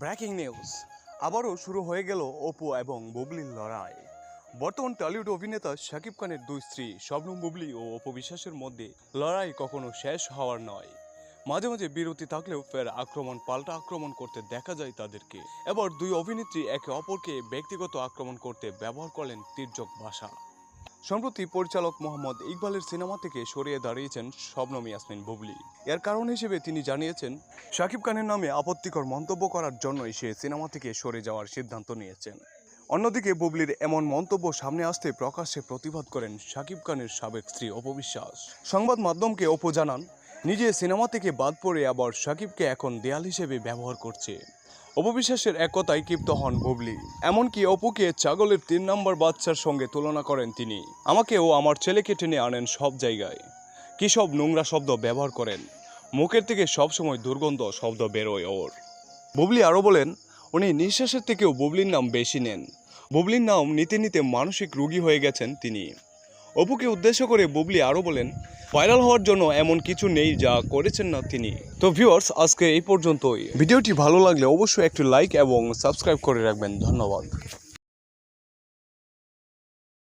Breaking news. আবারও শুরু হয়ে গেল অপু এবং বুবলির লড়াই। বর্তমান টলিউড অভিনেতা শাকিব খানের দুই স্ত্রী, শবনম বুবলি ও অপু বিশ্বাসের মধ্যে লড়াই কখনো শেষ হওয়ার নয়। মাঝে মাঝে বিরতি থাকলেও ফের আক্রমণ, পাল্টা আক্রমণ করতে দেখা যায় তাদেরকে। এবার দুই অভিনেত্রী একে অপরকে ব্যক্তিগত আক্রমণ করতে ব্যবহার করলেন তির্যক ভাষা সম্প্রতি পরিচালক মোহাম্মদ ইকবালের সিনেমা থেকে সরিয়ে দাঁড়িয়েছেন শবনম ইয়াসমিন বুবলি। এর কারণ হিসেবে তিনি জানিয়েছেন, শাকিব খানের নামে আপত্তিকর মন্তব্য করার জন্যই সে সিনেমা থেকে সরে যাওয়ার সিদ্ধান্ত নিয়েছেন। অন্যদিকে বুবলির এমন মন্তব্য সামনে আসতে প্রকাশ্যে প্রতিবাদ করেন শাকিব খানের সাবেক স্ত্রী অপবিশ্বাস। সংবাদ মাধ্যমকে অপু জানান নিজে সিনেমা থেকে বাদ পড়ে আবার শাকিবকে এখন দেয়াল হিসেবে ব্যবহার করছে। অপবিশ্বাসের এক কথায় ক্ষিপ্ত হন বুবলি। এমনকি অপুকে ছাগলের তিন নম্বর বাচ্চার সঙ্গে তুলনা করেন তিনি। আমাকে ও আমার ছেলেকে টেনে আনেন সব জায়গায়। কি সব নোংরা শব্দ ব্যবহার করেন? মুখের থেকে সবসময় দুর্গন্ধ শব্দ বেরোয় ওর। বুবলি আরও বলেন, উনি নিঃশ্বাসের থেকেও বুবলির নাম বেশি নেন। বুবলির নাম নিতে নিতে মানসিক রোগী হয়ে গেছেন তিনি। অপুকে উদ্দেশ্য করে বুবলি আরও বলেন ভাইরাল হওয়ার জন্য এমন কিছু নেই যা করেছেন না তিনি। তো ভিউয়ার্স আজকে এই পর্যন্তই। ভিডিওটি ভালো লাগলে অবশ্যই একটি লাইক এবং সাবস্ক্রাইব করে রাখবেন। ধন্যবাদ।